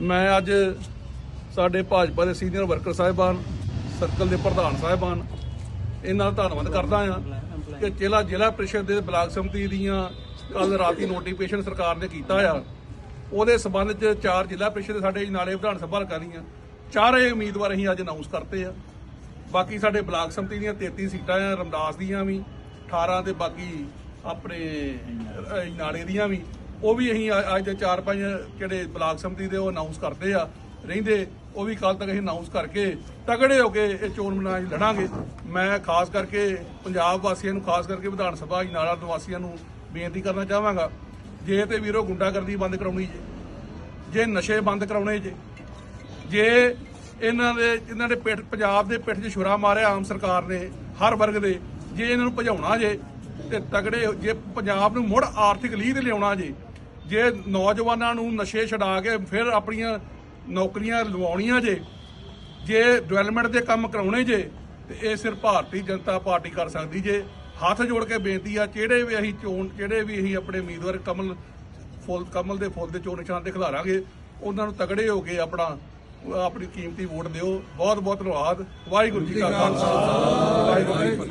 ਮੈਂ ਅੱਜ ਸਾਡੇ ਭਾਜਪਾ ਦੇ ਸੀਨੀਅਰ ਵਰਕਰ ਸਾਹਿਬਾਨ, ਸਰਕਲ ਦੇ ਪ੍ਰਧਾਨ ਸਾਹਿਬਾਨ, ਇਹਨਾਂ ਦਾ ਧੰਨਵਾਦ ਕਰਦਾ ਹਾਂ ਕਿ ਜ਼ਿਲ੍ਹਾ ਜ਼ਿਲ੍ਹਾ ਪ੍ਰੀਸ਼ਦ ਦੇ ਬਲਾਕ ਸਮਿਤੀ ਦੀਆਂ ਕੱਲ ਰਾਤੀ ਨੋਟੀਫਿਕੇਸ਼ਨ ਸਰਕਾਰ ਨੇ ਕੀਤਾ ਆ। ਉਹਦੇ ਸਬੰਧ ਚ ਚਾਰ ਜ਼ਿਲ੍ਹਾ ਪ੍ਰੀਸ਼ਦ ਸਾਡੇ ਨਾਲੇ ਵਿਧਾਨ ਸਭਾ ਹਲਕਾ ਦੀਆਂ, ਚਾਰੇ ਉਮੀਦਵਾਰ ਅਸੀਂ ਅੱਜ ਅਨਾਉਂਸ ਕਰਤੇ ਆ। ਬਾਕੀ ਸਾਡੇ ਬਲਾਕ ਸਮਿਤੀ ਦੀਆਂ 33 ਸੀਟਾਂ ਆ, ਰਮਦਾਸ ਦੀਆਂ ਵੀ 18 ਤੇ ਬਾਕੀ ਆਪਣੇ ਨਾਲੇ ਦੀਆਂ ਵੀ। ਉਹ ਵੀ ਅਸੀਂ ਅੱਜ ਦੇ ਚਾਰ ਪੰਜ ਜਿਹੜੇ ਬਲਾਕ ਸਮਿਤੀ ਦੇ ਉਹ ਅਨਾਉਂਸ ਕਰਦੇ ਆ, ਰਹਿੰਦੇ, ਉਹ ਵੀ ਕੱਲ ਤੱਕ ਅਸੀਂ ਅਨਾਉਂਸ ਕਰਕੇ ਤਗੜੇ ਹੋ ਕੇ ਇਹ ਚੋਣ ਮਨਾ ਲੜਾਂਗੇ। ਮੈਂ ਖਾਸ ਕਰਕੇ ਪੰਜਾਬ ਵਾਸੀਆਂ ਨੂੰ, ਖਾਸ ਕਰਕੇ ਵਿਧਾਨ ਸਭਾ ਨਾਲਾ ਨਿਵਾਸੀਆਂ ਨੂੰ ਬੇਨਤੀ ਕਰਨਾ ਚਾਹਾਂਗਾ, ਜੇ ਤੇ ਵੀਰੋ ਗੁੰਡਾਗਰਦੀ ਬੰਦ ਕਰਾਉਣੀ ਜੇ ਜੇ ਨਸ਼ੇ ਬੰਦ ਕਰਾਉਣੇ ਜੇ ਜੇ ਇਹਨਾਂ ਦੇ ਇਹਨਾਂ ਦੇ ਪਿੱਠ, ਪੰਜਾਬ ਦੇ ਪਿੱਠ 'ਚ ਛੁਰਾ ਮਾਰਿਆ ਆਮ ਸਰਕਾਰ ਨੇ, ਹਰ ਵਰਗ ਦੇ, ਜੇ ਇਹਨਾਂ ਨੂੰ ਭਜਾਉਣਾ ਜੇ ਤੇ ਤਗੜੇ ਜੇ ਪੰਜਾਬ ਨੂੰ ਮੁੜ ਆਰਥਿਕ ਲੀਹ ਤੇ ਲਿਆਉਣਾ ਜੇ ਜੇ ਨੌਜਵਾਨਾਂ ਨੂੰ ਨਸ਼ੇ ਛਡਾ ਕੇ ਫਿਰ ਆਪਣੀਆਂ ਨੌਕਰੀਆਂ ਲਵਾਉਣੀਆਂ ਜੇ ਜੇ ਡਿਵੈਲਪਮੈਂਟ ਦੇ ਕੰਮ ਕਰਾਉਣੇ ਜੇ, ਤੇ ਇਹ ਸਿਰਫ ਭਾਰਤੀ ਜਨਤਾ ਪਾਰਟੀ ਕਰ ਸਕਦੀ ਜੇ। ਹੱਥ ਜੋੜ ਕੇ ਬੇਨਤੀ ਆ ਜਿਹੜੇ ਵੀ ਅਸੀਂ ਚੋਣ ਜਿਹੜੇ ਵੀ ਅਸੀਂ ਆਪਣੇ ਉਮੀਦਵਾਰ ਕਮਲ ਫੁੱਲ ਕਮਲ ਦੇ ਫੁੱਲ ਦੇ ਚੋਣ ਨਿਸ਼ਾਨ ਤੇ ਖਿਲਾਰਾਂਗੇ, ਉਹਨਾਂ ਨੂੰ ਤਗੜੇ ਹੋ ਕੇ ਆਪਣਾ, ਆਪਣੀ ਕੀਮਤੀ ਵੋਟ ਦਿਓ। ਬਹੁਤ ਬਹੁਤ ਧੰਨਵਾਦ। ਵਾਹਿਗੁਰੂ ਜੀ ਕਾ ਖਾਲਸਾ। ਵਾਹਿਗੁਰੂ ਜੀ